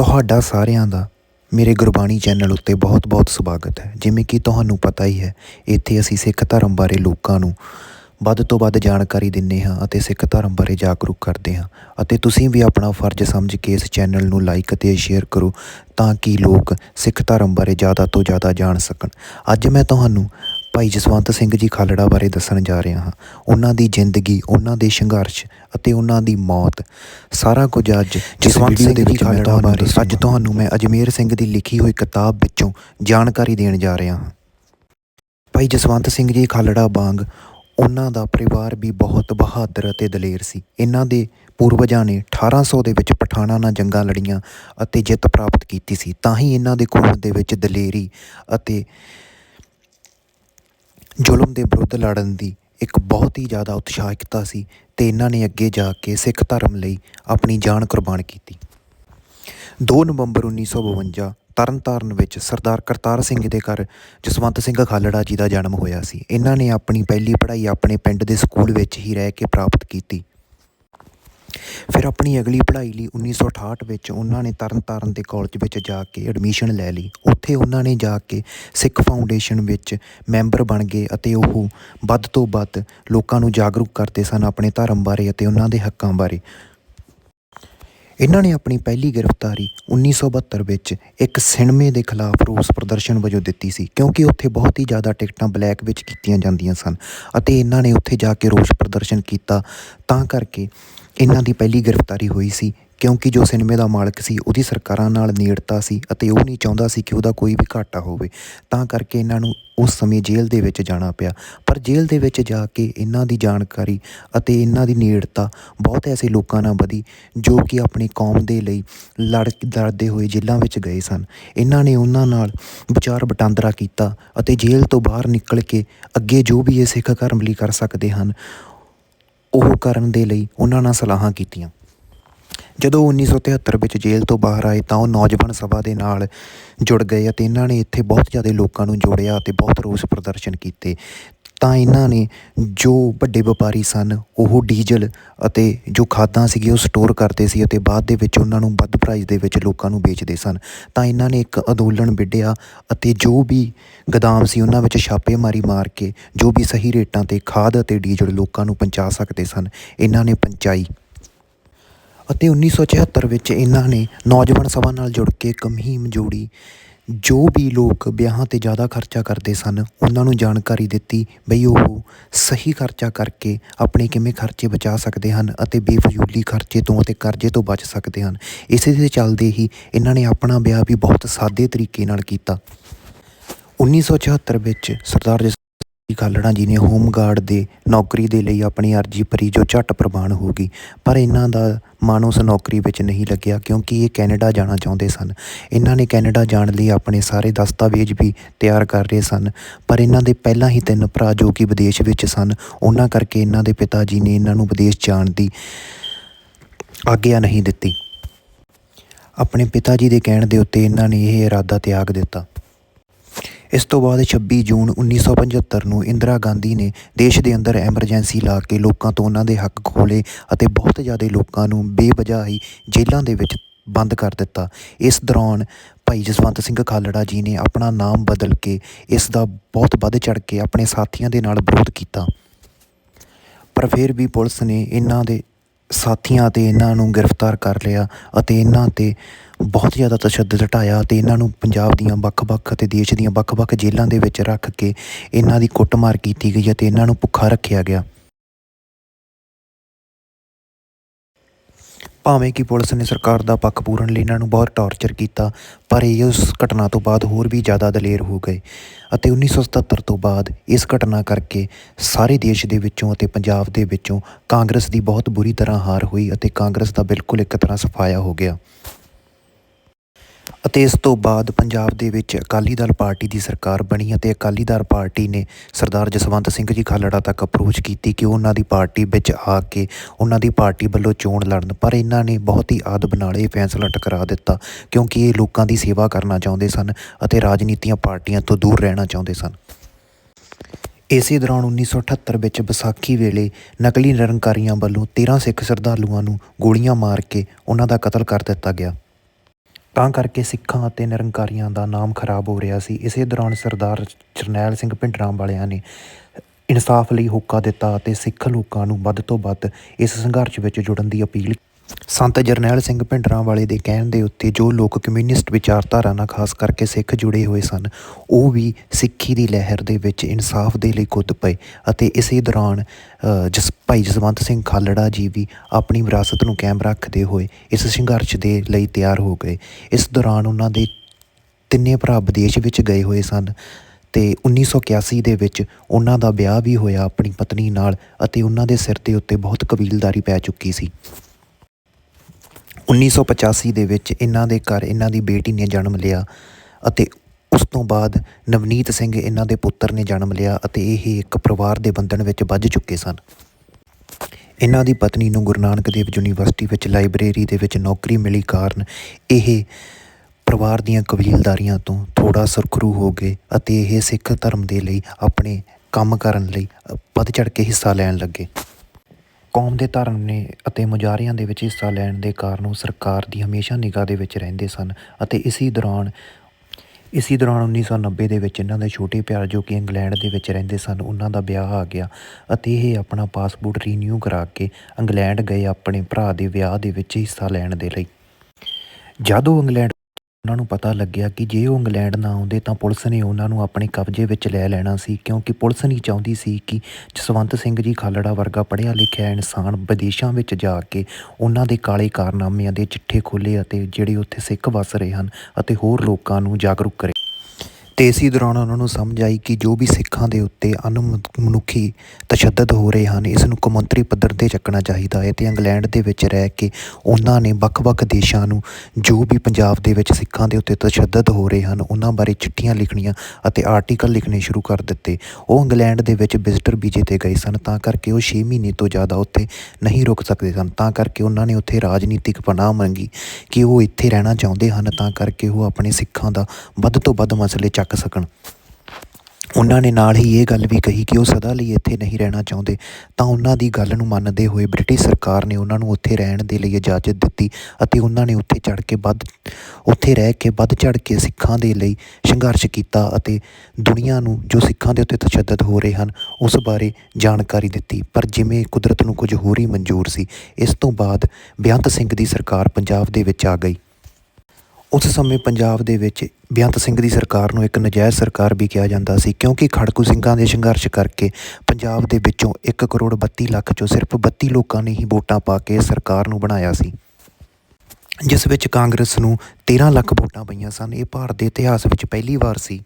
ਤੁਹਾਡਾ ਸਾਰਿਆਂ ਦਾ ਮੇਰੇ ਗੁਰਬਾਣੀ ਚੈਨਲ ਉੱਤੇ ਬਹੁਤ-ਬਹੁਤ ਸਵਾਗਤ ਹੈ। ਜਿਵੇਂ ਕਿ ਤੁਹਾਨੂੰ ਪਤਾ ਹੀ ਹੈ, ਇੱਥੇ ਅਸੀਂ ਸਿੱਖ ਧਰਮ ਬਾਰੇ ਲੋਕਾਂ ਨੂੰ ਵੱਧ ਤੋਂ ਵੱਧ ਜਾਣਕਾਰੀ ਦਿੰਦੇ ਹਾਂ ਅਤੇ ਸਿੱਖ ਧਰਮ ਬਾਰੇ ਜਾਗਰੂਕ ਕਰਦੇ ਹਾਂ। ਅਤੇ ਤੁਸੀਂ ਵੀ ਆਪਣਾ ਫਰਜ਼ ਸਮਝ ਕੇ ਇਸ ਚੈਨਲ ਨੂੰ ਲਾਈਕ ਅਤੇ ਸ਼ੇਅਰ ਕਰੋ ਤਾਂ ਕਿ ਲੋਕ ਸਿੱਖ ਧਰਮ ਬਾਰੇ ਜ਼ਿਆਦਾ ਤੋਂ ਜ਼ਿਆਦਾ ਜਾਣ ਸਕਣ। ਅੱਜ ਮੈਂ ਤੁਹਾਨੂੰ ਭਾਈ ਜਸਵੰਤ ਸਿੰਘ ਜੀ ਖਾਲੜਾ ਬਾਰੇ ਦੱਸਣ ਜਾ ਰਿਹਾ ਹਾਂ। ਉਹਨਾਂ ਦੀ ਜ਼ਿੰਦਗੀ ਉਹਨਾਂ ਦੇ ਸੰਘਰਸ਼ ਅਤੇ ਉਹਨਾਂ ਦੀ ਮੌਤ ਸਾਰਾ ਕੁਝ ਅੱਜ ਜਸਵੰਤ ਸਿੰਘ ਦੇ ਵਿੱਚ ਮੈਂ ਤੁਹਾਨੂੰ ਅੱਜ ਤੁਹਾਨੂੰ ਮੈਂ ਅਜਮੇਰ ਸਿੰਘ ਦੀ ਲਿਖੀ ਹੋਈ ਕਿਤਾਬ ਵਿੱਚੋਂ ਜਾਣਕਾਰੀ ਦੇਣ ਜਾ ਰਿਹਾ ਹਾਂ। ਭਾਈ ਜਸਵੰਤ ਸਿੰਘ ਜੀ ਖਾਲੜਾ ਵਾਂਗ ਉਹਨਾਂ ਦਾ ਪਰਿਵਾਰ ਵੀ ਬਹੁਤ ਬਹਾਦਰ ਅਤੇ ਦਲੇਰ ਸੀ। ਇਹਨਾਂ ਦੇ ਪੂਰਵਜਾਂ ਨੇ 1800 ਦੇ ਵਿੱਚ ਪਠਾਨਾਂ ਨਾਲ ਜੰਗਾਂ ਲੜੀਆਂ ਅਤੇ ਜਿੱਤ ਪ੍ਰਾਪਤ ਕੀਤੀ ਸੀ। ਤਾਂ ਹੀ ਇਹਨਾਂ ਦੇ ਖੂਨ ਦੇ ਵਿੱਚ ਦਲੇਰੀ ਅਤੇ ਜ਼ੁਲਮ ਦੇ ਵਿਰੁੱਧ ਲੜਨ ਦੀ ਇੱਕ ਬਹੁਤ ਹੀ ਜ਼ਿਆਦਾ ਉਤਸ਼ਾਹਿਕਤਾ ਸੀ ਅਤੇ ਇਹਨਾਂ ਨੇ ਅੱਗੇ ਜਾ ਕੇ ਸਿੱਖ ਧਰਮ ਲਈ ਆਪਣੀ ਜਾਨ ਕੁਰਬਾਨ ਕੀਤੀ। ਦੋ ਨਵੰਬਰ 1952 ਤਰਨਤਾਰਨ ਵਿੱਚ ਸਰਦਾਰ ਕਰਤਾਰ ਸਿੰਘ ਦੇ ਘਰ ਜਸਵੰਤ ਸਿੰਘ ਖਾਲੜਾ ਜੀ ਦਾ ਜਨਮ ਹੋਇਆ ਸੀ। ਇਹਨਾਂ ਨੇ ਆਪਣੀ ਪਹਿਲੀ ਪੜ੍ਹਾਈ ਆਪਣੇ ਪਿੰਡ ਦੇ ਸਕੂਲ ਵਿੱਚ ਹੀ ਰਹਿ ਕੇ ਪ੍ਰਾਪਤ ਕੀਤੀ। ਫਿਰ ਆਪਣੀ ਅਗਲੀ ਪੜ੍ਹਾਈ ਲਈ 1968 ਵਿੱਚ ਉਹਨਾਂ ਨੇ ਤਰਨਤਾਰਨ ਦੇ ਕਾਲਜ ਵਿੱਚ ਜਾ ਕੇ ਐਡਮਿਸ਼ਨ ਲੈ ਲਈ। ਉੱਥੇ ਉਹਨਾਂ ਨੇ ਜਾ ਕੇ ਸਿੱਖ ਫਾਊਂਡੇਸ਼ਨ ਵਿੱਚ ਮੈਂਬਰ ਬਣ ਗਏ ਅਤੇ ਉਹ ਵੱਧ ਤੋਂ ਵੱਧ ਲੋਕਾਂ ਨੂੰ ਜਾਗਰੂਕ ਕਰਦੇ ਸਨ ਆਪਣੇ ਧਰਮ ਬਾਰੇ ਅਤੇ ਉਹਨਾਂ ਦੇ ਹੱਕਾਂ ਬਾਰੇ। ਇਹਨਾਂ ਨੇ ਆਪਣੀ ਪਹਿਲੀ ਗ੍ਰਿਫਤਾਰੀ 1972 ਵਿੱਚ ਇੱਕ ਸਿਨੇਮੇ ਦੇ ਖਿਲਾਫ ਰੋਸ ਪ੍ਰਦਰਸ਼ਨ ਵਜੋਂ ਦਿੱਤੀ ਸੀ, ਕਿਉਂਕਿ ਉੱਥੇ ਬਹੁਤ ਹੀ ਜ਼ਿਆਦਾ ਟਿਕਟਾਂ ਬਲੈਕ ਵਿੱਚ ਕੀਤੀਆਂ ਜਾਂਦੀਆਂ ਸਨ ਅਤੇ ਇਹਨਾਂ ਨੇ ਉੱਥੇ ਜਾ ਕੇ ਰੋਸ ਪ੍ਰਦਰਸ਼ਨ ਕੀਤਾ। ਤਾਂ ਕਰਕੇ ਇਹਨਾਂ ਦੀ ਪਹਿਲੀ ਗ੍ਰਿਫਤਾਰੀ ਹੋਈ ਸੀ, ਕਿਉਂਕਿ ਜੋ ਸਿਨੇਮੇ ਦਾ ਮਾਲਕ ਸੀ, ਉਹਦੀ ਸਰਕਾਰਾਂ ਨਾਲ ਨੇੜਤਾ ਸੀ ਅਤੇ ਉਹ ਨਹੀਂ ਚਾਹੁੰਦਾ ਸੀ ਕਿ ਉਹਦਾ ਕੋਈ ਵੀ ਘਾਟਾ ਹੋਵੇ। ਤਾਂ ਕਰਕੇ ਇਹਨਾਂ ਨੂੰ ਉਸ ਸਮੇਂ ਜੇਲ੍ਹ ਦੇ ਵਿੱਚ ਜਾਣਾ ਪਿਆ। ਪਰ ਜੇਲ੍ਹ ਦੇ ਵਿੱਚ ਜਾ ਕੇ ਇਹਨਾਂ ਦੀ ਜਾਣਕਾਰੀ ਅਤੇ ਇਹਨਾਂ ਦੀ ਨੇੜਤਾ ਬਹੁਤ ਐਸੇ ਲੋਕਾਂ ਨਾਲ ਵਧੀ, ਜੋ ਕਿ ਆਪਣੀ ਕੌਮ ਦੇ ਲਈ ਲੜ, ਲੜਦੇ ਹੋਏ ਜੇਲ੍ਹਾਂ ਵਿੱਚ ਗਏ ਸਨ। ਇਹਨਾਂ ਨੇ ਉਹਨਾਂ ਨਾਲ ਵਿਚਾਰ ਵਟਾਂਦਰਾ ਕੀਤਾ ਅਤੇ ਜੇਲ੍ਹ ਤੋਂ ਬਾਹਰ ਨਿਕਲ ਕੇ ਅੱਗੇ ਜੋ ਵੀ ਇਹ ਸਿੱਖ ਧਰਮ ਲਈ ਕਰ ਸਕਦੇ ਹਨ ਉਹ ਕਰਨ ਦੇ ਲਈ ਉਹਨਾਂ ਨਾਲ ਸਲਾਹਾਂ ਕੀਤੀਆਂ। ਜਦੋਂ 1973 ਵਿੱਚ ਜੇਲ੍ਹ ਤੋਂ ਬਾਹਰ ਆਏ ਤਾਂ ਉਹ ਨੌਜਵਾਨ ਸਭਾ ਦੇ ਨਾਲ ਜੁੜ ਗਏ ਅਤੇ ਇਹਨਾਂ ਨੇ ਇੱਥੇ ਬਹੁਤ ਜ਼ਿਆਦਾ ਲੋਕਾਂ ਨੂੰ ਜੋੜਿਆ ਅਤੇ ਬਹੁਤ ਰੋਸ ਪ੍ਰਦਰਸ਼ਨ ਕੀਤੇ। ਤਾਂ ਇਹਨਾਂ ਨੇ ਜੋ ਵੱਡੇ ਵਪਾਰੀ ਸਨ, ਉਹ ਡੀਜ਼ਲ ਅਤੇ ਜੋ ਖਾਦਾਂ ਸੀਗੇ ਉਹ ਸਟੋਰ ਕਰਦੇ ਸੀ ਅਤੇ ਬਾਅਦ ਦੇ ਵਿੱਚ ਉਹਨਾਂ ਨੂੰ ਵੱਧ ਪ੍ਰਾਈਸ ਦੇ ਵਿੱਚ ਲੋਕਾਂ ਨੂੰ ਵੇਚਦੇ ਸਨ। ਤਾਂ ਇਹਨਾਂ ਨੇ ਇੱਕ ਅੰਦੋਲਨ ਵਿੱਢਿਆ ਅਤੇ ਜੋ ਵੀ ਗਦਾਮ ਸੀ ਉਹਨਾਂ ਵਿੱਚ ਛਾਪੇਮਾਰੀ ਮਾਰ ਕੇ, ਜੋ ਵੀ ਸਹੀ ਰੇਟਾਂ ਤੇ ਖਾਦ ਅਤੇ ਡੀਜ਼ਲ ਲੋਕਾਂ ਨੂੰ ਪਹੁੰਚਾ ਸਕਦੇ ਸਨ, ਇਹਨਾਂ ਨੇ ਪਹੁੰਚਾਈ। ਅਤੇ 1974 ਵਿੱਚ ਇਹਨਾਂ ਨੇ ਨੌਜਵਾਨ ਸਭਾ ਨਾਲ ਜੁੜ ਕੇ ਇੱਕ ਮੁਹਿੰਮ ਜੋੜੀ। ਜੋ ਵੀ ਲੋਕ ਵਿਆਹਾਂ ਤੇ ਜ਼ਿਆਦਾ ਖਰਚਾ ਕਰਦੇ ਸਨ, ਉਹਨਾਂ ਨੂੰ ਜਾਣਕਾਰੀ ਦਿੱਤੀ ਬਈ ਉਹ ਸਹੀ ਖਰਚਾ ਕਰਕੇ ਆਪਣੇ ਕਿਵੇਂ ਖਰਚੇ ਬਚਾ ਸਕਦੇ ਹਨ ਅਤੇ ਬੇਫਜ਼ੂਲੀ ਖਰਚੇ ਤੋਂ ਅਤੇ ਕਰਜ਼ੇ ਤੋਂ ਬਚ ਸਕਦੇ ਹਨ। ਇਸੇ ਦੇ ਚੱਲਦੇ ਹੀ ਇਹਨਾਂ ਨੇ ਆਪਣਾ ਵਿਆਹ ਵੀ ਬਹੁਤ ਸਾਦੇ ਤਰੀਕੇ ਨਾਲ ਕੀਤਾ। 1974 ਵਿੱਚ ਸਰਦਾਰ ਕਾਲੜਾ ਜੀ ਨੇ ਹੋਮ ਗਾਰਡ ਦੇ ਨੌਕਰੀ ਦੇ ਲਈ ਆਪਣੀ ਅਰਜ਼ੀ ਭਰੀ, ਜੋ ਝੱਟ ਪ੍ਰਵਾਨ ਹੋ ਗਈ। ਪਰ ਇਹਨਾਂ ਦਾ ਮਨ ਉਸ ਨੌਕਰੀ ਵਿੱਚ ਨਹੀਂ ਲੱਗਿਆ, ਕਿਉਂਕਿ ਇਹ ਕੈਨੇਡਾ ਜਾਣਾ ਚਾਹੁੰਦੇ ਸਨ। ਇਹਨਾਂ ਨੇ ਕੈਨੇਡਾ ਜਾਣ ਲਈ ਆਪਣੇ ਸਾਰੇ ਦਸਤਾਵੇਜ਼ ਵੀ ਤਿਆਰ ਕਰ ਰਹੇ ਸਨ। ਪਰ ਇਹਨਾਂ ਦੇ ਪਹਿਲਾਂ ਹੀ ਤਿੰਨ ਭਰਾ ਜੋ ਕਿ ਵਿਦੇਸ਼ ਵਿੱਚ ਸਨ, ਉਹਨਾਂ ਕਰਕੇ ਇਹਨਾਂ ਦੇ ਪਿਤਾ ਜੀ ਨੇ ਇਹਨਾਂ ਨੂੰ ਵਿਦੇਸ਼ ਜਾਣ ਦੀ ਆਗਿਆ ਨਹੀਂ ਦਿੱਤੀ। ਆਪਣੇ ਪਿਤਾ ਜੀ ਦੇ ਕਹਿਣ ਦੇ ਉੱਤੇ ਇਹਨਾਂ ਨੇ ਇਹ ਇਰਾਦਾ ਤਿਆਗ ਦਿੱਤਾ। ਇਸ ਤੋਂ ਬਾਅਦ 26 ਜੂਨ 1975 ਨੂੰ ਇੰਦਰਾ ਗਾਂਧੀ ਨੇ ਦੇਸ਼ ਦੇ ਅੰਦਰ ਐਮਰਜੈਂਸੀ ਲਾ ਕੇ ਲੋਕਾਂ ਤੋਂ ਉਹਨਾਂ ਦੇ ਹੱਕ ਖੋਲੇ ਅਤੇ ਬਹੁਤ ਜ਼ਿਆਦਾ ਲੋਕਾਂ ਨੂੰ ਬੇਵਜ੍ਹਾ ਹੀ ਜੇਲ੍ਹਾਂ ਦੇ ਵਿੱਚ ਬੰਦ ਕਰ ਦਿੱਤਾ। ਇਸ ਦੌਰਾਨ ਭਾਈ ਜਸਵੰਤ ਸਿੰਘ ਖਾਲੜਾ ਜੀ ਨੇ ਆਪਣਾ ਨਾਮ ਬਦਲ ਕੇ ਇਸ ਦਾ ਬਹੁਤ ਵੱਧ ਚੜ ਕੇ ਆਪਣੇ ਸਾਥੀਆਂ ਦੇ ਨਾਲ ਵਿਰੋਧ ਕੀਤਾ। ਪਰ ਫਿਰ ਵੀ ਪੁਲਿਸ ਨੇ ਇਹਨਾਂ ਦੇ ਸਾਥੀਆਂ ਅਤੇ ਇਹਨਾਂ ਨੂੰ ਗ੍ਰਿਫਤਾਰ ਕਰ ਲਿਆ ਅਤੇ ਇਹਨਾਂ ਤੇ ਬਹੁਤ ਜ਼ਿਆਦਾ ਤਸ਼ੱਦਦ ਢਾਇਆ ਅਤੇ ਇਹਨਾਂ ਨੂੰ ਪੰਜਾਬ ਦੀਆਂ ਵੱਖ-ਵੱਖ ਅਤੇ ਦੇਸ਼ ਦੀਆਂ ਵੱਖ-ਵੱਖ ਜੇਲ੍ਹਾਂ ਦੇ ਵਿੱਚ ਰੱਖ ਕੇ ਇਹਨਾਂ ਦੀ ਕੁੱਟਮਾਰ ਕੀਤੀ ਗਈ ਅਤੇ ਇਹਨਾਂ ਨੂੰ ਭੁੱਖਾ ਰੱਖਿਆ ਗਿਆ। ਭਾਵੇਂ ਕਿ ਪੁਲਿਸ ਨੇ ਸਰਕਾਰ ਦਾ ਪੱਖ ਪੂਰਨ ਲਈ ਇਹਨਾਂ ਨੂੰ ਬਹੁਤ ਟੌਰਚਰ ਕੀਤਾ, ਪਰ ਇਹ ਉਸ ਘਟਨਾ ਤੋਂ ਬਾਅਦ ਹੋਰ ਵੀ ਜ਼ਿਆਦਾ ਦਲੇਰ ਹੋ ਗਏ ਅਤੇ 1977 ਤੋਂ ਬਾਅਦ ਇਸ ਘਟਨਾ ਕਰਕੇ ਸਾਰੇ ਦੇਸ਼ ਦੇ ਵਿੱਚੋਂ ਅਤੇ ਪੰਜਾਬ ਦੇ ਵਿੱਚੋਂ ਕਾਂਗਰਸ ਦੀ ਬਹੁਤ ਬੁਰੀ ਤਰ੍ਹਾਂ ਹਾਰ ਹੋਈ ਅਤੇ ਕਾਂਗਰਸ ਦਾ ਬਿਲਕੁਲ ਇੱਕ ਤਰ੍ਹਾਂ ਸਫਾਇਆ ਹੋ ਗਿਆ। ਅਤੇ ਇਸ ਤੋਂ ਬਾਅਦ ਪੰਜਾਬ ਦੇ ਵਿੱਚ ਅਕਾਲੀ ਦਲ ਪਾਰਟੀ ਦੀ ਸਰਕਾਰ ਬਣੀ ਅਤੇ ਅਕਾਲੀ ਦਲ ਪਾਰਟੀ ਨੇ ਸਰਦਾਰ ਜਸਵੰਤ ਸਿੰਘ ਜੀ ਖਾਲੜਾ ਤੱਕ ਅਪਰੋਚ ਕੀਤੀ ਕਿ ਉਹਨਾਂ ਦੀ ਪਾਰਟੀ ਵਿੱਚ ਆ ਕੇ ਉਹਨਾਂ ਦੀ ਪਾਰਟੀ ਵੱਲੋਂ ਚੋਣ ਲੜਨ, ਪਰ ਇਹਨਾਂ ਨੇ ਬਹੁਤ ਹੀ ਆਦਬ ਨਾਲ ਇਹ ਫੈਸਲਾ ਟਕਰਾ ਦਿੱਤਾ ਕਿਉਂਕਿ ਇਹ ਲੋਕਾਂ ਦੀ ਸੇਵਾ ਕਰਨਾ ਚਾਹੁੰਦੇ ਸਨ ਅਤੇ ਰਾਜਨੀਤੀਆਂ ਪਾਰਟੀਆਂ ਤੋਂ ਦੂਰ ਰਹਿਣਾ ਚਾਹੁੰਦੇ ਸਨ। ਇਸੇ ਦੌਰਾਨ 1978 ਵਿੱਚ ਵਿਸਾਖੀ ਵੇਲੇ ਨਕਲੀ ਨਿਰੰਕਾਰੀਆਂ ਵੱਲੋਂ 13 ਸਿੱਖ ਸ਼ਰਧਾਲੂਆਂ ਨੂੰ ਗੋਲੀਆਂ ਮਾਰ ਕੇ ਉਹਨਾਂ ਦਾ ਕਤਲ ਕਰ ਦਿੱਤਾ ਗਿਆ। ਤਾਂ ਕਰਕੇ ਸਿੱਖਾਂ ਅਤੇ ਨਿਰੰਕਾਰੀਆਂ ਦਾ ਨਾਮ ਖਰਾਬ ਹੋ ਰਿਹਾ ਸੀ। ਇਸੇ ਦੌਰਾਨ ਸਰਦਾਰ ਜਰਨੈਲ ਸਿੰਘ ਭਿੰਡਰਾਂ ਵਾਲਿਆਂ ਨੇ ਇਨਸਾਫ ਲਈ ਹੋਕਾ ਦਿੱਤਾ ਅਤੇ ਸਿੱਖ ਲੋਕਾਂ ਨੂੰ ਵੱਧ ਤੋਂ ਵੱਧ ਇਸ ਸੰਘਰਸ਼ ਵਿੱਚ ਜੁੜਨ ਦੀ ਅਪੀਲ ਸੰਤ ਜਰਨੈਲ ਸਿੰਘ ਭਿੰਡਰਾਂ ਵਾਲੇ ਦੇ ਕਹਿਣ ਦੇ ਉੱਤੇ ਜੋ ਲੋਕ ਕਮਿਊਨਿਸਟ ਵਿਚਾਰਧਾਰਾ ਨਾਲ ਖਾਸ ਕਰਕੇ ਸਿੱਖ ਜੁੜੇ ਹੋਏ ਸਨ, ਉਹ ਵੀ ਸਿੱਖੀ ਦੀ ਲਹਿਰ ਦੇ ਵਿੱਚ ਇਨਸਾਫ ਦੇ ਲਈ ਕੁੱਦ ਪਏ ਅਤੇ ਇਸੇ ਦੌਰਾਨ ਜਸ, ਭਾਈ ਜਸਵੰਤ ਸਿੰਘ ਖਾਲੜਾ ਜੀ ਵੀ ਆਪਣੀ ਵਿਰਾਸਤ ਨੂੰ ਕਾਇਮ ਰੱਖਦੇ ਹੋਏ ਇਸ ਸੰਘਰਸ਼ ਦੇ ਲਈ ਤਿਆਰ ਹੋ ਗਏ। ਇਸ ਦੌਰਾਨ ਉਹਨਾਂ ਦੇ ਤਿੰਨੇ ਭਰਾ ਵਿਦੇਸ਼ ਵਿੱਚ ਗਏ ਹੋਏ ਸਨ ਤੇ 1981 ਦੇ ਵਿੱਚ ਉਹਨਾਂ ਦਾ ਵਿਆਹ ਵੀ ਹੋਇਆ ਆਪਣੀ ਪਤਨੀ ਨਾਲ ਅਤੇ ਉਹਨਾਂ ਦੇ ਸਿਰ ਦੇ ਉੱਤੇ ਬਹੁਤ ਕਬੀਲਦਾਰੀ ਪੈ ਚੁੱਕੀ ਸੀ। 1985 ਦੇ ਵਿੱਚ ਇਹਨਾਂ ਦੇ ਘਰ ਇਹਨਾਂ ਦੀ ਬੇਟੀ ਨੇ ਜਨਮ ਲਿਆ ਅਤੇ ਉਸ ਤੋਂ ਬਾਅਦ ਨਵਨੀਤ ਸਿੰਘ ਇਹਨਾਂ ਦੇ ਪੁੱਤਰ ਨੇ ਜਨਮ ਲਿਆ ਅਤੇ ਇਹ ਇੱਕ ਪਰਿਵਾਰ ਦੇ ਬੰਧਨ ਵਿੱਚ ਵੱਜ ਚੁੱਕੇ ਸਨ। ਇਹਨਾਂ ਦੀ ਪਤਨੀ ਨੂੰ ਗੁਰੂ ਨਾਨਕ ਦੇਵ ਯੂਨੀਵਰਸਿਟੀ ਵਿੱਚ ਲਾਇਬ੍ਰੇਰੀ ਦੇ ਵਿੱਚ ਨੌਕਰੀ ਮਿਲੀ ਕਾਰਨ ਇਹ ਪਰਿਵਾਰ ਦੀਆਂ ਕਬੀਲਦਾਰੀਆਂ ਤੋਂ ਥੋੜਾ ਸੁਰਖਰੂ ਹੋ ਗਏ ਅਤੇ ਇਹ ਸਿੱਖ ਧਰਮ ਦੇ ਲਈ ਆਪਣੇ ਕੰਮ ਕਰਨ ਲਈ ਅ, ਵੱਧ ਚੜ ਕੇ ਹਿੱਸਾ ਲੈਣ ਲੱਗੇ। ਕੌਮ ਦੇ ਧਰਮ ਨੇ ਅਤੇ ਮੁਜ਼ਾਹਰਿਆਂ ਦੇ ਵਿੱਚ ਹਿੱਸਾ ਲੈਣ ਦੇ ਕਾਰਨ ਉਹ ਸਰਕਾਰ ਦੀ ਹਮੇਸ਼ਾ ਨਿਗਾਹ ਦੇ ਵਿੱਚ ਰਹਿੰਦੇ ਸਨ ਅਤੇ ਇਸੇ ਦੌਰਾਨ ਇਸੇ ਦੌਰਾਨ 1990 ਦੇ ਵਿੱਚ ਇਹਨਾਂ ਦੇ ਛੋਟੇ ਪਿਆਰ ਜੋ ਕਿ ਇੰਗਲੈਂਡ ਦੇ ਵਿੱਚ ਰਹਿੰਦੇ ਸਨ, ਉਹਨਾਂ ਦਾ ਵਿਆਹ ਆ ਗਿਆ ਅਤੇ ਇਹ ਆਪਣਾ ਪਾਸਪੋਰਟ ਰੀਨਿਊ ਕਰਾ ਕੇ ਇੰਗਲੈਂਡ ਗਏ ਆਪਣੇ ਭਰਾ ਦੇ ਵਿਆਹ ਦੇ ਵਿੱਚ ਹਿੱਸਾ ਲੈਣ ਦੇ ਲਈ। ਜਦੋਂ ਇੰਗਲੈਂਡ ਉਹਨਾਂ ਨੂੰ ਪਤਾ ਲੱਗਿਆ ਕਿ ਜੇ ਉਹ ਇੰਗਲੈਂਡ ਨਾ ਆਉਂਦੇ ਤਾਂ ਪੁਲਿਸ ਨੇ ਉਹਨਾਂ ਨੂੰ ਆਪਣੇ ਕਬਜ਼ੇ ਵਿੱਚ ਲੈ ਲੈਣਾ ਸੀ, ਕਿਉਂਕਿ ਪੁਲਿਸ ਨਹੀਂ ਚਾਹੁੰਦੀ ਸੀ ਕਿ ਜਸਵੰਤ ਸਿੰਘ ਜੀ ਖਾਲੜਾ ਵਰਗਾ ਪੜ੍ਹਿਆ ਲਿਖਿਆ ਇਨਸਾਨ ਵਿਦੇਸ਼ਾਂ ਵਿੱਚ ਜਾ ਕੇ ਉਹਨਾਂ ਦੇ ਕਾਲੇ ਕਾਰਨਾਮਿਆਂ ਦੇ ਚਿੱਠੇ ਖੋਲ੍ਹੇ ਅਤੇ ਜਿਹੜੇ ਉੱਥੇ ਸਿੱਖ ਵਸ ਰਹੇ ਹਨ ਅਤੇ ਹੋਰ ਲੋਕਾਂ ਨੂੰ ਜਾਗਰੂਕ ਕਰੇ। ਤੇ ਇਸੇ ਦੌਰਾਨ ਉਹਨਾਂ ਨੂੰ ਸਮਝ ਆਈ ਕਿ ਜੋ ਵੀ ਸਿੱਖਾਂ ਦੇ ਉੱਤੇ ਅਨਮਨੁੱਖੀ ਤਸ਼ੱਦਦ ਹੋ ਰਹੇ ਹਨ, ਇਸ ਨੂੰ ਕੌਮਾਂਤਰੀ ਪੱਧਰ ਤੇ ਚੱਕਣਾ ਚਾਹੀਦਾ ਹੈ ਤੇ ਇੰਗਲੈਂਡ ਦੇ ਵਿੱਚ ਰਹਿ ਕੇ ਉਹਨਾਂ ਨੇ ਵੱਖ-ਵੱਖ ਦੇਸ਼ਾਂ ਨੂੰ ਜੋ ਵੀ ਪੰਜਾਬ ਦੇ ਵਿੱਚ ਸਿੱਖਾਂ ਦੇ ਉੱਤੇ ਤਸ਼ੱਦਦ ਹੋ ਰਹੇ ਹਨ, ਉਹਨਾਂ ਬਾਰੇ ਚਿੱਠੀਆਂ ਲਿਖਣੀਆਂ ਅਤੇ ਆਰਟੀਕਲ ਲਿਖਣੇ ਸ਼ੁਰੂ ਕਰ ਦਿੱਤੇ। ਉਹ ਇੰਗਲੈਂਡ ਦੇ ਵਿੱਚ ਵਿਜ਼ਟਰ ਵੀਜ਼ੇ ਤੇ ਗਏ ਸਨ, ਤਾਂ ਕਰਕੇ ਉਹ 6 ਮਹੀਨੇ ਤੋਂ ਜ਼ਿਆਦਾ ਉੱਥੇ ਨਹੀਂ ਰੁਕ ਸਕਦੇ ਸਨ। ਤਾਂ ਕਰਕੇ ਉਹਨਾਂ ਨੇ ਉੱਥੇ ਰਾਜਨੀਤਿਕ ਪਨਾਹ ਮੰਗੀ ਕਿ ਉਹ ਇੱਥੇ ਰਹਿਣਾ ਚਾਹੁੰਦੇ ਹਨ, ਤਾਂ ਕਰਕੇ ਉਹ ਆਪਣੇ ਸਿੱਖਾਂ ਦਾ ਵੱਧ ਤੋਂ ਵੱਧ ਮਸਲੇ ਚੱਕ ਸਕਣ। ਉਹਨਾਂ ਨੇ ਨਾਲ ਹੀ ਇਹ ਗੱਲ ਵੀ ਕਹੀ ਕਿ ਉਹ ਸਦਾ ਲਈ ਇੱਥੇ ਨਹੀਂ ਰਹਿਣਾ ਚਾਹੁੰਦੇ। ਤਾਂ ਉਹਨਾਂ ਦੀ ਗੱਲ ਨੂੰ ਮੰਨਦੇ ਹੋਏ ਬ੍ਰਿਟਿਸ਼ ਸਰਕਾਰ ਨੇ ਉਹਨਾਂ ਨੂੰ ਉੱਥੇ ਰਹਿਣ ਦੇ ਲਈ ਇਜਾਜ਼ਤ ਦਿੱਤੀ ਅਤੇ ਉਹਨਾਂ ਨੇ ਉੱਥੇ ਚੜ ਕੇ ਵੱਧ, ਉੱਥੇ ਰਹਿ ਕੇ ਵੱਧ ਚੜ ਕੇ ਸਿੱਖਾਂ ਦੇ ਲਈ ਸੰਘਰਸ਼ ਕੀਤਾ ਅਤੇ ਦੁਨੀਆ ਨੂੰ ਜੋ ਸਿੱਖਾਂ ਦੇ ਉੱਤੇ ਤਸ਼ੱਦਦ ਹੋ ਰਹੇ ਹਨ, ਉਸ ਬਾਰੇ ਜਾਣਕਾਰੀ ਦਿੱਤੀ। ਪਰ ਜਿਵੇਂ ਕੁਦਰਤ ਨੂੰ ਕੁਝ ਹੋਰ ਹੀ ਮਨਜ਼ੂਰ ਸੀ, ਇਸ ਤੋਂ ਬਾਅਦ ਬੇਅੰਤ ਸਿੰਘ ਦੀ ਸਰਕਾਰ ਪੰਜਾਬ ਦੇ ਵਿੱਚ ਆ ਗਈ। ਉਸ ਸਮੇਂ ਪੰਜਾਬ ਦੇ ਵਿੱਚ ਬੇਅੰਤ ਸਿੰਘ ਦੀ ਸਰਕਾਰ ਨੂੰ ਇੱਕ ਨਜਾਇਜ਼ ਸਰਕਾਰ ਵੀ ਕਿਹਾ ਜਾਂਦਾ ਸੀ, ਕਿਉਂਕਿ ਖੜਕੂ ਸਿੰਘਾਂ ਦੇ ਸੰਘਰਸ਼ ਕਰਕੇ ਪੰਜਾਬ ਦੇ ਵਿੱਚੋਂ 1 ਕਰੋੜ 32 ਲੱਖ ਚੋਂ ਸਿਰਫ 32 ਲੋਕਾਂ ਨੇ ਹੀ ਵੋਟਾਂ ਪਾ ਕੇ ਇਸ ਸਰਕਾਰ ਨੂੰ ਬਣਾਇਆ ਸੀ। ਜਿਸ ਵਿੱਚ ਕਾਂਗਰਸ ਨੂੰ 13 ਲੱਖ ਵੋਟਾਂ ਪਈਆਂ ਸਨ, ਇਹ ਭਾਰਤ ਦੇ ਇਤਿਹਾਸ ਵਿੱਚ ਪਹਿਲੀ ਵਾਰ ਸੀ।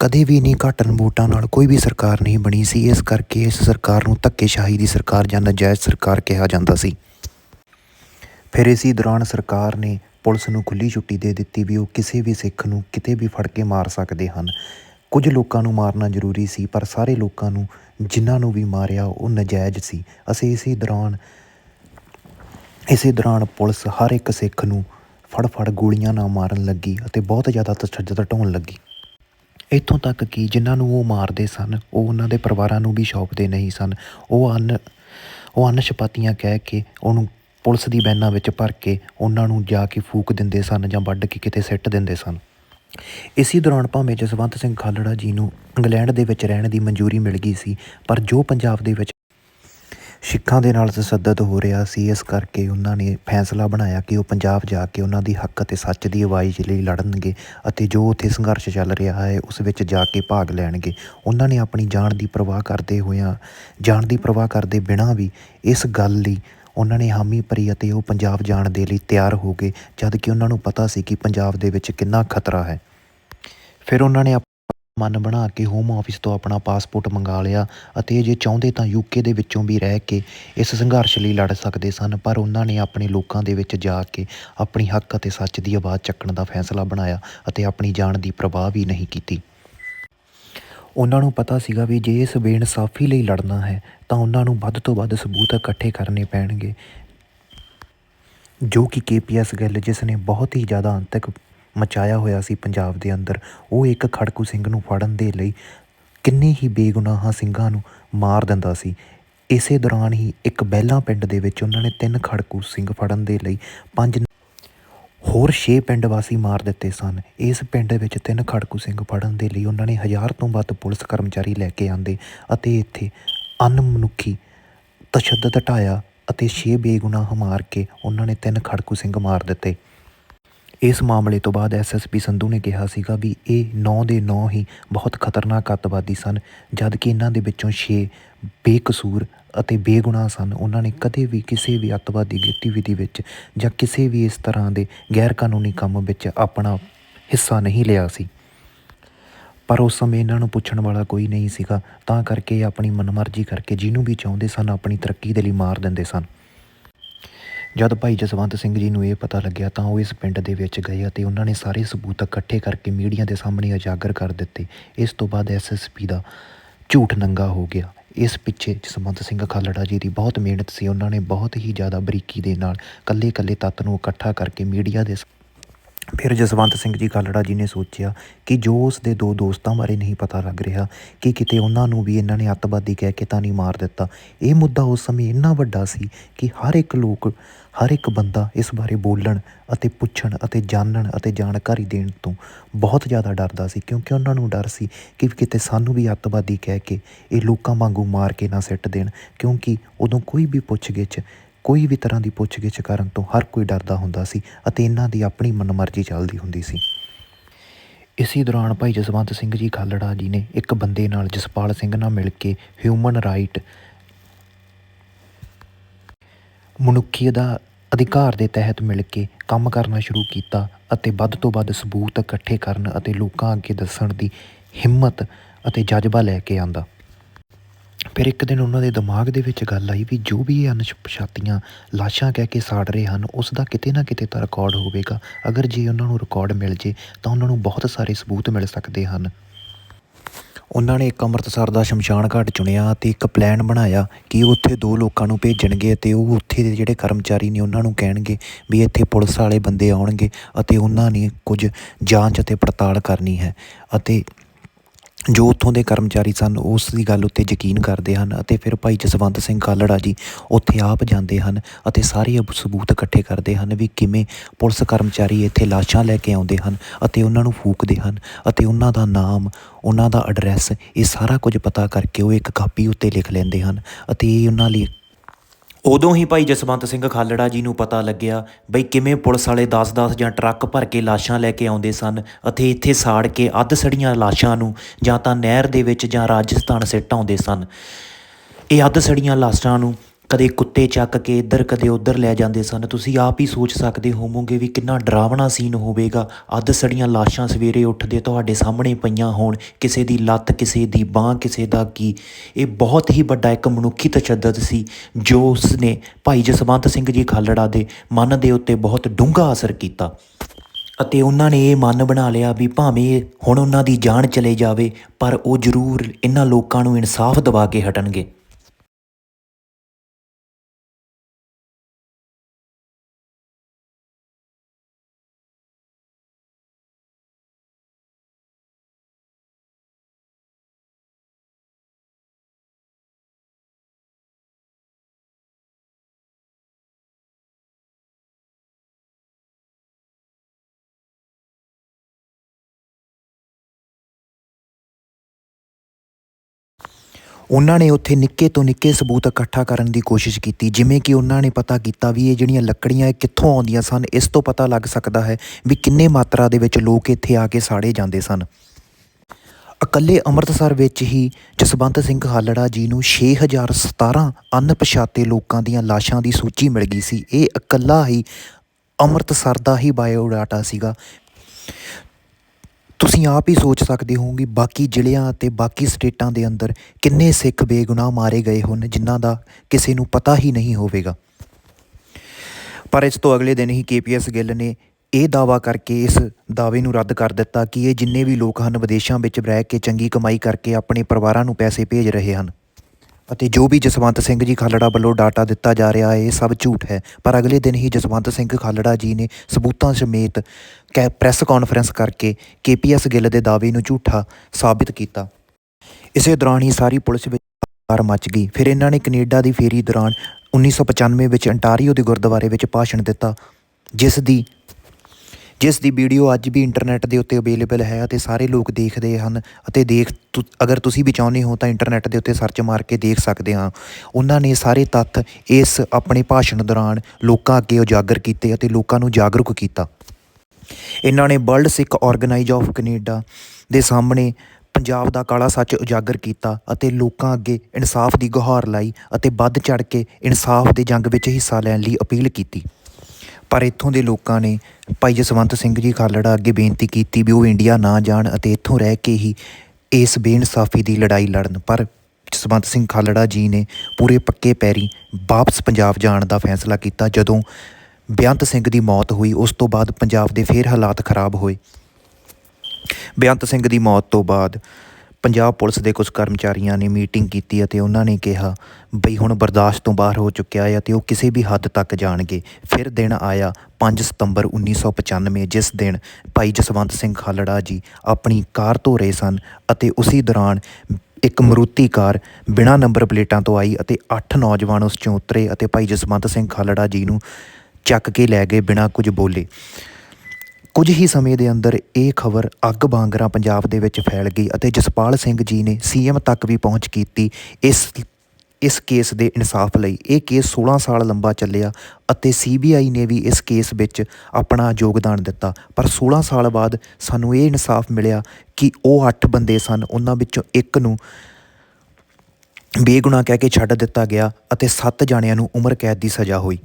ਕਦੇ ਵੀ ਨਹੀਂ ਘੱਟ ਵੋਟਾਂ ਨਾਲ ਕੋਈ ਵੀ ਸਰਕਾਰ ਨਹੀਂ ਬਣੀ ਸੀ, ਇਸ ਕਰਕੇ ਇਸ ਸਰਕਾਰ ਨੂੰ ਧੱਕੇਸ਼ਾਹੀ ਦੀ ਸਰਕਾਰ ਜਾਂ ਨਜਾਇਜ਼ ਸਰਕਾਰ ਕਿਹਾ ਜਾਂਦਾ ਸੀ। ਫਿਰ ਇਸੇ ਦੌਰਾਨ ਸਰਕਾਰ ਨੇ ਪੁਲਿਸ ਨੂੰ ਖੁੱਲੀ ਛੁੱਟੀ ਦੇ ਦਿੱਤੀ ਵੀ ਉਹ ਕਿਸੇ ਵੀ ਸਿੱਖ ਨੂੰ ਕਿਤੇ ਵੀ ਫੜ ਕੇ ਮਾਰ ਸਕਦੇ ਹਨ। ਕੁਝ ਲੋਕਾਂ ਨੂੰ ਮਾਰਨਾ ਜ਼ਰੂਰੀ ਸੀ, ਪਰ ਸਾਰੇ ਲੋਕਾਂ ਨੂੰ ਜਿਨ੍ਹਾਂ ਨੂੰ ਵੀ ਮਾਰਿਆ, ਉਹ ਨਜਾਇਜ਼ ਸੀ। ਅਸੀਂ ਇਸੇ ਦੌਰਾਨ ਇਸੇ ਦੌਰਾਨ ਪੁਲਿਸ ਹਰ ਇੱਕ ਸਿੱਖ ਨੂੰ ਫੜ ਫੜ ਗੋਲੀਆਂ ਨਾਲ ਮਾਰਨ ਲੱਗੀ ਅਤੇ ਬਹੁਤ ਜ਼ਿਆਦਾ ਤਸ਼ੱਦਦ ਢਾਉਣ ਲੱਗੀ। ਇੱਥੋਂ ਤੱਕ ਕਿ ਜਿਨ੍ਹਾਂ ਨੂੰ ਉਹ ਮਾਰਦੇ ਸਨ, ਉਹ ਉਹਨਾਂ ਦੇ ਪਰਿਵਾਰਾਂ ਨੂੰ ਵੀ ਸ਼ੌਪਦੇ ਨਹੀਂ ਸਨ। ਉਹ ਅੰਨ ਉਹ ਅੰਨ ਛਪਾਤੀਆਂ ਕਹਿ ਕੇ ਉਹਨੂੰ ਪੁਲਿਸ ਦੀ ਵੈਨਾਂ ਵਿੱਚ ਭਰ ਕੇ ਉਹਨਾਂ ਨੂੰ ਜਾ ਕੇ ਫੂਕ ਦਿੰਦੇ ਸਨ ਜਾਂ ਵੱਢ ਕੇ ਕਿਤੇ ਸਿੱਟ ਦਿੰਦੇ ਸਨ। ਇਸੇ ਦੌਰਾਨ ਭਾਵੇਂ ਜਸਵੰਤ ਸਿੰਘ ਖਾਲੜਾ ਜੀ ਨੂੰ ਇੰਗਲੈਂਡ ਦੇ ਵਿੱਚ ਰਹਿਣ ਦੀ ਮਨਜ਼ੂਰੀ ਮਿਲ ਗਈ ਸੀ, ਪਰ ਜੋ ਪੰਜਾਬ ਦੇ ਵਿੱਚ ਸਿੱਖਾਂ ਦੇ ਨਾਲ ਤਸ਼ੱਦਦ ਹੋ ਰਿਹਾ ਸੀ, ਇਸ ਕਰਕੇ ਉਹਨਾਂ ਨੇ ਫੈਸਲਾ ਬਣਾਇਆ ਕਿ ਉਹ ਪੰਜਾਬ ਜਾ ਕੇ ਉਹਨਾਂ ਦੀ ਹੱਕ ਅਤੇ ਸੱਚ ਦੀ ਆਵਾਜ਼ ਲਈ ਲੜਨਗੇ ਅਤੇ ਜੋ ਉੱਥੇ ਸੰਘਰਸ਼ ਚੱਲ ਰਿਹਾ ਹੈ, ਉਸ ਵਿੱਚ ਜਾ ਕੇ ਭਾਗ ਲੈਣਗੇ। ਉਹਨਾਂ ਨੇ ਆਪਣੀ ਜਾਨ ਦੀ ਪਰਵਾਹ ਕਰਦੇ ਹੋਇਆਂ, ਜਾਨ ਦੀ ਪਰਵਾਹ ਕਰਦੇ ਬਿਨਾਂ ਵੀ ਇਸ ਗੱਲ ਲਈ ਉਹਨਾਂ ਨੇ ਹਾਮੀ ਭਰੀ ਅਤੇ ਉਹ ਪੰਜਾਬ ਜਾਣ ਦੇ ਲਈ ਤਿਆਰ ਹੋ ਗਏ, ਜਦ ਕਿ ਉਹਨਾਂ ਨੂੰ ਪਤਾ ਸੀ ਕਿ ਪੰਜਾਬ ਦੇ ਵਿੱਚ ਕਿੰਨਾ ਖਤਰਾ ਹੈ। ਫਿਰ ਉਹਨਾਂ ਨੇ ਮਨ ਬਣਾ ਕੇ ਹੋਮ ਆਫਿਸ ਤੋਂ ਆਪਣਾ ਪਾਸਪੋਰਟ ਮੰਗਾ ਲਿਆ ਅਤੇ ਜੇ ਚਾਹੁੰਦੇ ਤਾਂ ਯੂਕੇ ਦੇ ਵਿੱਚੋਂ ਵੀ ਰਹਿ ਕੇ ਇਸ ਸੰਘਰਸ਼ ਲਈ ਲੜ ਸਕਦੇ ਸਨ, ਪਰ ਉਹਨਾਂ ਨੇ ਆਪਣੇ ਲੋਕਾਂ ਦੇ ਵਿੱਚ ਜਾ ਕੇ ਆਪਣੀ ਹੱਕ ਅਤੇ ਸੱਚ ਦੀ ਆਵਾਜ਼ ਚੱਕਣ ਦਾ ਫੈਸਲਾ ਬਣਾਇਆ ਅਤੇ ਆਪਣੀ ਜਾਨ ਦੀ ਪਰਵਾਹ ਵੀ ਨਹੀਂ ਕੀਤੀ। ਉਹਨਾਂ ਨੂੰ ਪਤਾ ਸੀਗਾ ਵੀ ਜੇ ਇਸ ਬੇਇਨਸਾਫੀ ਲਈ ਲੜਨਾ ਹੈ, ਤਾਂ ਉਹਨਾਂ ਨੂੰ ਵੱਧ ਤੋਂ ਵੱਧ ਸਬੂਤ ਇਕੱਠੇ ਕਰਨੇ ਪੈਣਗੇ। ਜੋ ਕਿ ਕੇਪੀਐਸ ਗਿੱਲ, ਜਿਸ ਨੇ ਬਹੁਤ ਹੀ ਜ਼ਿਆਦਾ ਅੰਤਕ ਮਚਾਇਆ ਹੋਇਆ ਸੀ ਪੰਜਾਬ ਦੇ ਅੰਦਰ, ਉਹ ਇੱਕ ਖੜਕੂ ਸਿੰਘ ਨੂੰ ਫੜਨ ਦੇ ਲਈ ਕਿੰਨੇ ਹੀ ਬੇਗੁਨਾਹਾਂ ਸਿੰਘਾਂ ਨੂੰ ਮਾਰ ਦਿੰਦਾ ਸੀ। ਇਸੇ ਦੌਰਾਨ ਹੀ ਇੱਕ ਬਹਿਲਾ ਪਿੰਡ ਦੇ ਵਿੱਚ ਉਹਨਾਂ ਨੇ ਤਿੰਨ ਖੜਕੂ ਸਿੰਘ ਫੜਨ ਦੇ ਲਈ ਪੰਜ ਹੋਰ 6 ਪਿੰਡ ਵਾਸੀ ਮਾਰ ਦਿੱਤੇ ਸਨ। ਇਸ ਪਿੰਡ ਵਿੱਚ ਤਿੰਨ ਖੜਕੂ ਸਿੰਘ ਫੜਨ ਦੇ ਲਈ ਉਹਨਾਂ ਨੇ ਹਜ਼ਾਰ ਤੋਂ ਵੱਧ ਪੁਲਿਸ ਕਰਮਚਾਰੀ ਲੈ ਕੇ ਆਂਦੇ ਅਤੇ ਇੱਥੇ ਅਨਮਨੁੱਖੀ ਤਸ਼ੱਦਦ ਢਾਇਆ ਅਤੇ 6 ਬੇਗੁਨਾਹ ਮਾਰ ਕੇ ਉਹਨਾਂ ਨੇ ਤਿੰਨ ਖੜਕੂ ਸਿੰਘ ਮਾਰ ਦਿੱਤੇ। ਇਸ ਮਾਮਲੇ ਤੋਂ ਬਾਅਦ ਐਸਐਸਪੀ ਸੰਧੂ ਨੇ ਕਿਹਾ ਸੀਗਾ ਵੀ ਇਹ 9 ਦੇ 9 ਹੀ ਬਹੁਤ ਖਤਰਨਾਕ ਅੱਤਵਾਦੀ ਸਨ ਜਦ ਕਿ ਇਹਨਾਂ ਦੇ ਵਿੱਚੋਂ 6 ਬੇਕਸੂਰ ਅਤੇ ਬੇਗੁਨਾਹ ਸਨ। ਉਹਨਾਂ ਨੇ ਕਦੇ ਵੀ ਕਿਸੇ ਵੀ ਅੱਤਵਾਦੀ ਗਤੀਵਿਧੀ ਵਿੱਚ ਜਾਂ ਕਿਸੇ ਵੀ ਇਸ ਤਰ੍ਹਾਂ ਦੇ ਗੈਰ ਕਾਨੂੰਨੀ ਕੰਮ ਵਿੱਚ ਆਪਣਾ ਹਿੱਸਾ ਨਹੀਂ ਲਿਆ ਸੀ। ਪਰ ਉਸ ਸਮੇਂ ਇਹਨਾਂ ਨੂੰ ਪੁੱਛਣ ਵਾਲਾ ਕੋਈ ਨਹੀਂ ਸੀਗਾ। ਤਾਂ ਕਰਕੇ ਇਹ ਆਪਣੀ ਮਨਮਰਜ਼ੀ ਕਰਕੇ ਜਿਹਨੂੰ ਵੀ ਚਾਹੁੰਦੇ ਸਨ, ਆਪਣੀ ਤਰੱਕੀ ਦੇ ਲਈ ਮਾਰ ਦਿੰਦੇ ਸਨ। ਜਦ ਭਾਈ ਜਸਵੰਤ ਸਿੰਘ ਜੀ ਨੂੰ ਇਹ ਪਤਾ ਲੱਗਿਆ, ਤਾਂ ਉਹ ਇਸ ਪਿੰਡ ਦੇ ਵਿੱਚ ਗਏ ਅਤੇ ਉਹਨਾਂ ਨੇ ਸਾਰੇ ਸਬੂਤ ਇਕੱਠੇ ਕਰਕੇ ਮੀਡੀਆ ਦੇ ਸਾਹਮਣੇ ਉਜਾਗਰ ਕਰ ਦਿੱਤੇ। ਇਸ ਤੋਂ ਬਾਅਦ ਐਸਐਸਪੀ ਦਾ ਝੂਠ ਨੰਗਾ ਹੋ ਗਿਆ। ਇਸ ਪਿੱਛੇ ਜਸਵੰਤ ਸਿੰਘ ਖਾਲੜਾ ਜੀ ਦੀ ਬਹੁਤ ਮਿਹਨਤ ਸੀ। ਉਹਨਾਂ ਨੇ ਬਹੁਤ ਹੀ ਜ਼ਿਆਦਾ ਬਰੀਕੀ ਦੇ ਨਾਲ ਕੱਲੇ-ਕੱਲੇ ਤੱਤ ਨੂੰ ਇਕੱਠਾ ਕਰਕੇ ਮੀਡੀਆ ਦੇ ਫਿਰ ਜਸਵੰਤ ਸਿੰਘ ਜੀ ਕਾਲੜਾ ਜੀ ਨੇ ਸੋਚਿਆ ਕਿ ਜੋ ਉਸ ਦੇ ਦੋ ਦੋਸਤਾਂ ਬਾਰੇ ਨਹੀਂ ਪਤਾ ਲੱਗ ਰਿਹਾ, ਕਿ ਕਿਤੇ ਉਹਨਾਂ ਨੂੰ ਵੀ ਇਹਨਾਂ ਨੇ ਅੱਤਵਾਦੀ ਕਹਿ ਕੇ ਤਾਂ ਨਹੀਂ ਮਾਰ ਦਿੱਤਾ, ਇਹ ਮੁੱਦਾ ਉਸ ਸਮੇਂ ਇੰਨਾ ਵੱਡਾ ਸੀ ਕਿ ਹਰ ਇੱਕ ਲੋਕ, ਹਰ ਇੱਕ ਬੰਦਾ ਇਸ ਬਾਰੇ ਬੋਲਣ ਅਤੇ ਪੁੱਛਣ ਅਤੇ ਜਾਣਨ ਅਤੇ ਜਾਣਕਾਰੀ ਦੇਣ ਤੋਂ ਬਹੁਤ ਜ਼ਿਆਦਾ ਡਰਦਾ ਸੀ, ਕਿਉਂਕਿ ਉਹਨਾਂ ਨੂੰ ਡਰ ਸੀ ਕਿ ਕਿਤੇ ਸਾਨੂੰ ਵੀ ਅੱਤਵਾਦੀ ਕਹਿ ਕੇ ਇਹ ਲੋਕਾਂ ਵਾਂਗੂ ਮਾਰ ਕੇ ਨਾ ਸਿੱਟ ਦੇਣ, ਕਿਉਂਕਿ ਉਦੋਂ ਕੋਈ ਵੀ ਪੁੱਛਗਿੱਛ ਕੋਈ ਵੀ ਤਰ੍ਹਾਂ ਦੀ ਪੁੱਛਗਿੱਛ ਕਰਨ ਤੋਂ ਹਰ ਕੋਈ ਡਰਦਾ ਹੁੰਦਾ ਸੀ ਅਤੇ ਇਹਨਾਂ ਦੀ ਆਪਣੀ ਮਨਮਰਜ਼ੀ ਚੱਲਦੀ ਹੁੰਦੀ ਸੀ। ਇਸੇ ਦੌਰਾਨ ਭਾਈ ਜਸਵੰਤ ਸਿੰਘ ਜੀ ਖਾਲੜਾ ਜੀ ਨੇ ਇੱਕ ਬੰਦੇ ਨਾਲ ਜਸਪਾਲ ਸਿੰਘ ਨਾਲ ਮਿਲ ਕੇ ਹਿਊਮਨ ਰਾਈਟ ਮਨੁੱਖੀ ਦਾ ਅਧਿਕਾਰ ਦੇ ਤਹਿਤ ਮਿਲ ਕੇ ਕੰਮ ਕਰਨਾ ਸ਼ੁਰੂ ਕੀਤਾ ਅਤੇ ਵੱਧ ਤੋਂ ਵੱਧ ਸਬੂਤ ਇਕੱਠੇ ਕਰਨ ਅਤੇ ਲੋਕਾਂ ਅੱਗੇ ਦੱਸਣ ਦੀ ਹਿੰਮਤ ਅਤੇ ਜਜ਼ਬਾ ਲੈ ਕੇ ਆਂਦਾ। ਫਿਰ ਇੱਕ ਦਿਨ ਉਹਨਾਂ ਦੇ ਦਿਮਾਗ ਦੇ ਵਿੱਚ ਗੱਲ ਆਈ ਵੀ ਜੋ ਵੀ ਇਹ ਅਣਪਛਾਤੀਆਂ ਲਾਸ਼ਾਂ ਕਹਿ ਕੇ ਸਾੜ ਰਹੇ ਹਨ ਉਸ ਦਾ ਕਿਤੇ ਨਾ ਕਿਤੇ ਤਾਂ ਰਿਕਾਰਡ ਹੋਵੇਗਾ। ਅਗਰ ਜੇ ਉਹਨਾਂ ਨੂੰ ਰਿਕਾਰਡ ਮਿਲ ਜੇ, ਤਾਂ ਉਹਨਾਂ ਨੂੰ ਬਹੁਤ ਸਾਰੇ ਸਬੂਤ ਮਿਲ ਸਕਦੇ ਹਨ। ਉਹਨਾਂ ਨੇ ਇੱਕ ਅੰਮ੍ਰਿਤਸਰ ਦਾ ਸ਼ਮਸ਼ਾਨ ਘਾਟ ਚੁਣਿਆ ਅਤੇ ਇੱਕ ਪਲਾਨ ਬਣਾਇਆ ਕਿ ਉੱਥੇ ਦੋ ਲੋਕਾਂ ਨੂੰ ਭੇਜਣਗੇ ਅਤੇ ਉਹ ਉੱਥੇ ਦੇ ਜਿਹੜੇ ਕਰਮਚਾਰੀ ਨੇ ਉਹਨਾਂ ਨੂੰ ਕਹਿਣਗੇ ਵੀ ਇੱਥੇ ਪੁਲਿਸ ਵਾਲੇ ਬੰਦੇ ਆਉਣਗੇ ਅਤੇ ਉਹਨਾਂ ਨੇ ਕੁਝ ਜਾਂਚ ਅਤੇ ਪੜਤਾਲ ਕਰਨੀ ਹੈ ਅਤੇ ਜੋ ਉੱਥੋਂ ਦੇ ਕਰਮਚਾਰੀ ਸਨ, ਉਸ ਦੀ ਗੱਲ ਉੱਤੇ ਯਕੀਨ ਕਰਦੇ ਹਨ ਅਤੇ ਫਿਰ ਭਾਈ ਜਸਵੰਤ ਸਿੰਘ ਕਾਲੜਾ ਜੀ ਉੱਥੇ ਆਪ ਜਾਂਦੇ ਹਨ ਅਤੇ ਸਾਰੇ ਅਬ- ਸਬੂਤ ਇਕੱਠੇ ਕਰਦੇ ਹਨ ਵੀ ਕਿਵੇਂ ਪੁਲਿਸ ਕਰਮਚਾਰੀ ਇੱਥੇ ਲਾਸ਼ਾਂ ਲੈ ਕੇ ਆਉਂਦੇ ਹਨ ਅਤੇ ਉਹਨਾਂ ਨੂੰ ਫੂਕਦੇ ਹਨ ਅਤੇ ਉਹਨਾਂ ਦਾ ਨਾਮ, ਉਹਨਾਂ ਦਾ ਐਡਰੈਸ ਇਹ ਸਾਰਾ ਕੁਝ ਪਤਾ ਕਰਕੇ ਉਹ ਇੱਕ ਕਾਪੀ ਉੱਤੇ ਲਿਖ ਲੈਂਦੇ ਹਨ ਅਤੇ ਇਹ ਉਹਨਾਂ ਲਈ ਉਦੋਂ ਹੀ ਭਾਈ ਜਸਵੰਤ ਸਿੰਘ ਖਾਲੜਾ ਜੀ ਨੂੰ ਪਤਾ ਲੱਗਿਆ ਬਈ ਕਿਵੇਂ ਪੁਲਿਸ ਵਾਲੇ 10-10 ਜਾਂ ਟਰੱਕ ਭਰ ਕੇ ਲਾਸ਼ਾਂ ਲੈ ਕੇ ਆਉਂਦੇ ਸਨ, ਅਤੇ ਇੱਥੇ ਸਾੜ ਕੇ ਅੱਧ ਸੜੀਆਂ ਲਾਸ਼ਾਂ ਨੂੰ ਜਾਂ ਤਾਂ ਨਹਿਰ ਦੇ ਵਿੱਚ ਜਾਂ ਰਾਜਸਥਾਨ ਸਿੱਟ ਆਉਂਦੇ ਸਨ। ਇਹ ਅੱਧ ਸੜੀਆਂ ਲਾਸ਼ਾਂ ਨੂੰ ਕਦੇ ਕੁੱਤੇ ਚੱਕ ਕੇ ਇੱਧਰ, ਕਦੇ ਉੱਧਰ ਲੈ ਜਾਂਦੇ ਸਨ। ਤੁਸੀਂ ਆਪ ਹੀ ਸੋਚ ਸਕਦੇ ਹੋਵੋਗੇ ਵੀ ਕਿੰਨਾ ਡਰਾਵਣਾ ਸੀਨ ਹੋਵੇਗਾ। ਅੱਧ ਸੜੀਆਂ ਲਾਸ਼ਾਂ ਸਵੇਰੇ ਉੱਠਦੇ ਤੁਹਾਡੇ ਸਾਹਮਣੇ ਪਈਆਂ ਹੋਣ। ਕਿਸੇ ਦੀ ਲੱਤ, ਕਿਸੇ ਦੀ ਬਾਹ, ਕਿਸੇ ਦਾ ਕੀ। ਇਹ ਬਹੁਤ ਹੀ ਵੱਡਾ ਇੱਕ ਮਨੁੱਖੀ ਤਸ਼ੱਦਦ ਸੀ, ਜੋ ਉਸ ਨੇ ਭਾਈ ਜਸਵੰਤ ਸਿੰਘ ਜੀ ਖਾਲੜਾ ਦੇ ਮਨ ਦੇ ਉੱਤੇ ਬਹੁਤ ਡੂੰਘਾ ਅਸਰ ਕੀਤਾ। ਅਤੇ ਉਹਨਾਂ ਨੇ ਇਹ ਮਨ ਬਣਾ ਲਿਆ ਵੀ ਭਾਵੇਂ ਹੁਣ ਉਹਨਾਂ ਦੀ ਜਾਨ ਚਲੇ ਜਾਵੇ, ਪਰ ਉਹ ਜ਼ਰੂਰ ਇਹਨਾਂ ਲੋਕਾਂ ਨੂੰ ਇਨਸਾਫ ਦਿਵਾ ਕੇ ਹਟਣਗੇ। ਉਹਨਾਂ ਨੇ ਉੱਥੇ ਨਿੱਕੇ ਤੋਂ ਨਿੱਕੇ ਸਬੂਤ ਇਕੱਠਾ ਕਰਨ ਦੀ ਕੋਸ਼ਿਸ਼ ਕੀਤੀ। ਜਿਵੇਂ ਕਿ ਉਹਨਾਂ ਨੇ ਪਤਾ ਕੀਤਾ ਵੀ ਇਹ ਜਿਹੜੀਆਂ ਲੱਕੜੀਆਂ ਇਹ ਕਿੱਥੋਂ ਆਉਂਦੀਆਂ ਸਨ, ਇਸ ਤੋਂ ਪਤਾ ਲੱਗ ਸਕਦਾ ਹੈ ਵੀ ਕਿੰਨੇ ਮਾਤਰਾ ਦੇ ਵਿੱਚ ਲੋਕ ਇੱਥੇ ਆ ਕੇ ਸਾੜੇ ਜਾਂਦੇ ਸਨ। ਇਕੱਲੇ ਅੰਮ੍ਰਿਤਸਰ ਵਿੱਚ ਹੀ ਜਸਵੰਤ ਸਿੰਘ ਹਾਲੜਾ ਜੀ ਨੂੰ 6017 ਅਣਪਛਾਤੇ ਲੋਕਾਂ ਦੀਆਂ ਲਾਸ਼ਾਂ ਦੀ ਸੂਚੀ ਮਿਲ ਗਈ ਸੀ। ਇਹ ਇਕੱਲਾ ਹੀ ਅੰਮ੍ਰਿਤਸਰ ਦਾ ਹੀ ਬਾਇਓਡਾਟਾ ਸੀਗਾ। ਤੁਸੀਂ ਆਪ ਹੀ ਸੋਚ ਸਕਦੇ ਹੋਵੋਗੇ ਬਾਕੀ ਜ਼ਿਲ੍ਹਿਆਂ ਅਤੇ ਬਾਕੀ ਸਟੇਟਾਂ ਦੇ ਅੰਦਰ ਕਿੰਨੇ ਸਿੱਖ ਬੇਗੁਨਾਹ ਮਾਰੇ ਗਏ ਹਨ ਜਿਨ੍ਹਾਂ ਦਾ ਕਿਸੇ ਨੂੰ ਪਤਾ ਹੀ ਨਹੀਂ ਹੋਵੇਗਾ। ਪਰ ਇਸ ਤੋਂ ਅਗਲੇ ਦਿਨ ਹੀ ਕੇਪੀਐਸ ਗਿੱਲ ਨੇ ਇਹ ਦਾਵਾ ਕਰਕੇ ਇਸ ਦਾਅਵੇ ਨੂੰ ਰੱਦ ਕਰ ਦਿੱਤਾ ਕਿ ਇਹ ਜਿੰਨੇ ਵੀ ਲੋਕ ਹਨ ਵਿਦੇਸ਼ਾਂ ਵਿੱਚ ਰਹਿ ਕੇ ਚੰਗੀ ਕਮਾਈ ਕਰਕੇ ਆਪਣੇ ਪਰਿਵਾਰਾਂ ਨੂੰ ਪੈਸੇ ਭੇਜ ਰਹੇ ਹਨ। ਅਤੇ ਜੋ ਵੀ ਜਸਵੰਤ ਸਿੰਘ ਜੀ ਖਾਲੜਾ ਵੱਲੋਂ ਡਾਟਾ ਦਿੱਤਾ ਜਾ ਰਿਹਾ ਹੈ, ਇਹ ਸਭ ਝੂਠ ਹੈ। ਪਰ ਅਗਲੇ ਦਿਨ ਹੀ ਜਸਵੰਤ ਸਿੰਘ ਖਾਲੜਾ ਜੀ ਨੇ ਸਬੂਤਾਂ ਸਮੇਤ ਕੈ, ਪ੍ਰੈਸ ਕਾਨਫਰੰਸ ਕਰਕੇ ਕੇਪੀਐਸ ਗਿੱਲ ਦੇ ਦਾਅਵੇ ਨੂੰ ਝੂਠਾ ਸਾਬਿਤ ਕੀਤਾ। ਇਸੇ ਦੌਰਾਨ ਹੀ ਸਾਰੀ ਪੁਲਿਸ ਵਿੱਚ ਹਾਰ ਮਚ ਗਈ। ਫਿਰ ਇਹਨਾਂ ਨੇ ਕੈਨੇਡਾ ਦੀ ਫੇਰੀ ਦੌਰਾਨ 1995 ਵਿੱਚ ਅੰਟਾਰੀਓ ਦੇ ਗੁਰਦੁਆਰੇ ਵਿੱਚ ਭਾਸ਼ਣ ਦਿੱਤਾ, ਜਿਸ ਦੀ ਜਿਸ ਦੀ ਵੀਡੀਓ ਅੱਜ ਵੀ ਇੰਟਰਨੈਟ ਦੇ ਉੱਤੇ ਅਵੇਲੇਬਲ ਹੈ ਅਤੇ ਸਾਰੇ ਲੋਕ ਦੇਖਦੇ ਹਨ ਅਤੇ ਦੇਖ ਤੁ- ਅਗਰ ਤੁਸੀਂ ਵੀ ਚਾਹੁੰਦੇ ਹੋ ਤਾਂ ਇੰਟਰਨੈਟ ਦੇ ਉੱਤੇ ਸਰਚ ਮਾਰ ਕੇ ਦੇਖ ਸਕਦੇ ਹਾਂ। ਉਹਨਾਂ ਨੇ ਸਾਰੇ ਤੱਥ ਇਸ ਆਪਣੇ ਭਾਸ਼ਣ ਦੌਰਾਨ ਲੋਕਾਂ ਅੱਗੇ ਉਜਾਗਰ ਕੀਤੇ ਅਤੇ ਲੋਕਾਂ ਨੂੰ ਜਾਗਰੂਕ ਕੀਤਾ। ਇਹਨਾਂ ਨੇ world Sikh organise of Canada ਦੇ ਸਾਹਮਣੇ ਪੰਜਾਬ ਦਾ ਕਾਲਾ ਸੱਚ ਉਜਾਗਰ ਕੀਤਾ ਅਤੇ ਲੋਕਾਂ ਅੱਗੇ ਇਨਸਾਫ ਦੀ ਗੁਹਾਰ ਲਾਈ ਅਤੇ ਵੱਧ ਚੜ ਕੇ ਇਨਸਾਫ ਦੇ ਜੰਗ ਵਿੱਚ ਹਿੱਸਾ ਲੈਣ ਲਈ ਅਪੀਲ ਕੀਤੀ। ਪਰ ਇੱਥੋਂ ਦੇ ਲੋਕਾਂ ਨੇ ਭਾਈ ਜਸਵੰਤ ਸਿੰਘ ਜੀ ਖਾਲੜਾ ਅੱਗੇ ਬੇਨਤੀ ਕੀਤੀ ਵੀ ਉਹ ਇੰਡੀਆ ਨਾ ਜਾਣ ਅਤੇ ਇੱਥੋਂ ਰਹਿ ਕੇ ਹੀ ਇਸ ਬੇਇਨਸਾਫੀ ਦੀ ਲੜਾਈ ਲੜਨ। ਪਰ ਜਸਵੰਤ ਸਿੰਘ ਖਾਲੜਾ ਜੀ ਨੇ ਪੂਰੇ ਪੱਕੇ ਪੈਰੀ ਵਾਪਸ ਪੰਜਾਬ ਜਾਣ ਦਾ ਫੈਸਲਾ ਕੀਤਾ। ਜਦੋਂ ਬੇਅੰਤ ਸਿੰਘ ਦੀ ਮੌਤ ਹੋਈ, ਉਸ ਤੋਂ ਬਾਅਦ ਪੰਜਾਬ ਦੇ ਫੇਰ ਹਾਲਾਤ ਖਰਾਬ ਹੋਏ। ਬੇਅੰਤ ਸਿੰਘ ਦੀ ਮੌਤ ਤੋਂ ਬਾਅਦ ਪੰਜਾਬ ਪੁਲਿਸ ਦੇ ਕੁਝ ਕਰਮਚਾਰੀਆਂ ਨੇ ਮੀਟਿੰਗ ਕੀਤੀ ਅਤੇ ਉਹਨਾਂ ਨੇ ਕਿਹਾ, ਬਈ ਹੁਣ ਬਰਦਾਸ਼ਤ ਤੋਂ ਬਾਹਰ ਹੋ ਚੁੱਕਿਆ ਹੈ ਅਤੇ ਉਹ ਕਿਸੇ ਵੀ ਹੱਦ ਤੱਕ ਜਾਣਗੇ। ਫਿਰ ਦਿਨ ਆਇਆ 5 ਸਤੰਬਰ 1995 ਜਿਸ ਦਿਨ ਭਾਈ ਜਸਵੰਤ ਸਿੰਘ ਖਾਲੜਾ ਜੀ ਆਪਣੀ ਕਾਰ ਧੋ ਰਹੇ ਸਨ ਅਤੇ ਉਸੇ ਦੌਰਾਨ ਇੱਕ ਮਰੂਤੀ ਕਾਰ ਬਿਨਾਂ ਨੰਬਰ ਪਲੇਟਾਂ ਤੋਂ ਆਈ ਅਤੇ 8 ਨੌਜਵਾਨ ਉਸ ਚੋਂ ਉਤਰੇ ਅਤੇ ਭਾਈ ਜਸਵੰਤ ਸਿੰਘ ਖਾਲੜਾ ਜੀ ਨੂੰ ਚੱਕ ਕੇ ਲੈ ਗਏ ਬਿਨਾਂ ਕੁਝ ਬੋਲੇ। ਕੁਝ ਹੀ ਸਮੇਂ ਦੇ ਅੰਦਰ ਇਹ ਖਬਰ ਅੱਗ ਵਾਂਗਰਾਂ ਪੰਜਾਬ ਦੇ ਵਿੱਚ ਫੈਲ ਗਈ ਅਤੇ ਜਸਪਾਲ ਸਿੰਘ ਜੀ ਨੇ ਸੀਐਮ ਤੱਕ ਵੀ ਪਹੁੰਚ ਕੀਤੀ ਇਸ ਇਸ ਕੇਸ ਦੇ ਇਨਸਾਫ ਲਈ। ਇਹ ਕੇਸ 16 ਸਾਲ ਲੰਬਾ ਚੱਲਿਆ ਅਤੇ ਸੀਬੀਆਈ ਨੇ ਵੀ ਇਸ ਕੇਸ ਵਿੱਚ ਆਪਣਾ ਯੋਗਦਾਨ ਦਿੱਤਾ। ਪਰ 16 ਸਾਲ ਬਾਅਦ ਸਾਨੂੰ ਇਹ ਇਨਸਾਫ ਮਿਲਿਆ ਕਿ ਉਹ 8 ਬੰਦੇ ਸਨ। ਉਹਨਾਂ ਵਿੱਚੋਂ ਇੱਕ ਨੂੰ ਬੇਗੁਨਾਹ ਕਹਿ ਕੇ ਛੱਡ ਦਿੱਤਾ ਗਿਆ ਅਤੇ 7 ਜਾਣਿਆਂ ਨੂੰ ਉਮਰ ਕੈਦ ਦੀ ਸਜ਼ਾ ਹੋਈ।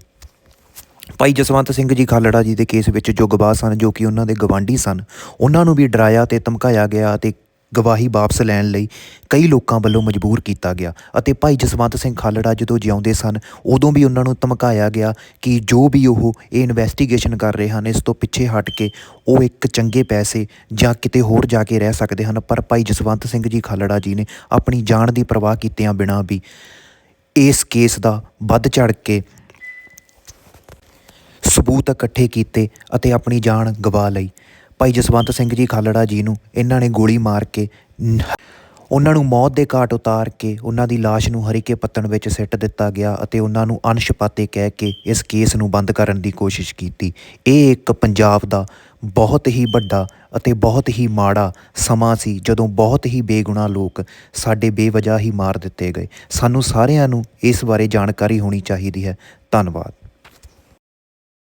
ਭਾਈ ਜਸਵੰਤ ਸਿੰਘ ਜੀ ਖਾਲੜਾ ਜੀ ਦੇ ਕੇਸ ਵਿੱਚ ਜੋ ਗਵਾਹ ਸਨ, ਜੋ ਕਿ ਉਹਨਾਂ ਦੇ ਗਵਾਂਢੀ ਸਨ, ਉਹਨਾਂ ਨੂੰ ਵੀ ਡਰਾਇਆ ਤੇ ਧਮਕਾਇਆ ਗਿਆ ਅਤੇ ਗਵਾਹੀ ਵਾਪਸ ਲੈਣ ਲਈ ਕਈ ਲੋਕਾਂ ਵੱਲੋਂ ਮਜਬੂਰ ਕੀਤਾ ਗਿਆ ਅਤੇ ਭਾਈ ਜਸਵੰਤ ਸਿੰਘ ਖਾਲੜਾ ਜਦੋਂ ਜਿਉਂਦੇ ਸਨ, ਉਦੋਂ ਵੀ ਉਹਨਾਂ ਨੂੰ ਧਮਕਾਇਆ ਗਿਆ ਕਿ ਜੋ ਵੀ ਉਹ ਇਹ ਇਨਵੈਸਟੀਗੇਸ਼ਨ ਕਰ ਰਹੇ ਹਨ, ਇਸ ਤੋਂ ਪਿੱਛੇ ਹਟ ਕੇ ਉਹ ਇੱਕ ਚੰਗੇ ਪੈਸੇ ਜਾਂ ਕਿਤੇ ਹੋਰ ਜਾ ਕੇ ਰਹਿ ਸਕਦੇ ਹਨ, ਪਰ ਭਾਈ ਜਸਵੰਤ ਸਿੰਘ ਜੀ ਖਾਲੜਾ ਜੀ ਨੇ ਆਪਣੀ ਜਾਨ ਦੀ ਪਰਵਾਹ ਕੀਤਿਆਂ ਬਿਨਾਂ ਵੀ ਇਸ ਕੇਸ ਦਾ ਵੱਧ ਚੜ ਕੇ ਸਬੂਤ ਇਕੱਠੇ ਕੀਤੇ ਅਤੇ ਆਪਣੀ ਜਾਨ ਗਵਾ ਲਈ। ਭਾਈ ਜਸਵੰਤ ਸਿੰਘ ਜੀ ਖਾਲੜਾ ਜੀ ਨੂੰ ਇਹਨਾਂ ਨੇ ਗੋਲੀ ਮਾਰ ਕੇ ਉਹਨਾਂ ਨੂੰ ਮੌਤ ਦੇ ਘਾਟ ਉਤਾਰ ਕੇ ਉਹਨਾਂ ਦੀ ਲਾਸ਼ ਨੂੰ ਹਰੀਕੇ ਪੱਤਣ ਵਿੱਚ ਸਿੱਟ ਦਿੱਤਾ ਗਿਆ ਅਤੇ ਉਹਨਾਂ ਨੂੰ ਅਨਸ਼ਪਾਤੇ ਕਹਿ ਕੇ ਇਸ ਕੇਸ ਨੂੰ ਬੰਦ ਕਰਨ ਦੀ ਕੋਸ਼ਿਸ਼ ਕੀਤੀ। ਇਹ ਇੱਕ ਪੰਜਾਬ ਦਾ ਬਹੁਤ ਹੀ ਵੱਡਾ ਅਤੇ ਬਹੁਤ ਹੀ ਮਾੜਾ ਸਮਾਂ ਸੀ ਜਦੋਂ ਬਹੁਤ ਹੀ ਬੇਗੁਨਾਹ ਲੋਕ ਸਾਡੇ ਬੇਵਜ੍ਹਾ ਹੀ ਮਾਰ ਦਿੱਤੇ ਗਏ। ਸਾਨੂੰ ਸਾਰਿਆਂ ਨੂੰ ਇਸ ਬਾਰੇ ਜਾਣਕਾਰੀ ਹੋਣੀ ਚਾਹੀਦੀ ਹੈ। ਧੰਨਵਾਦ।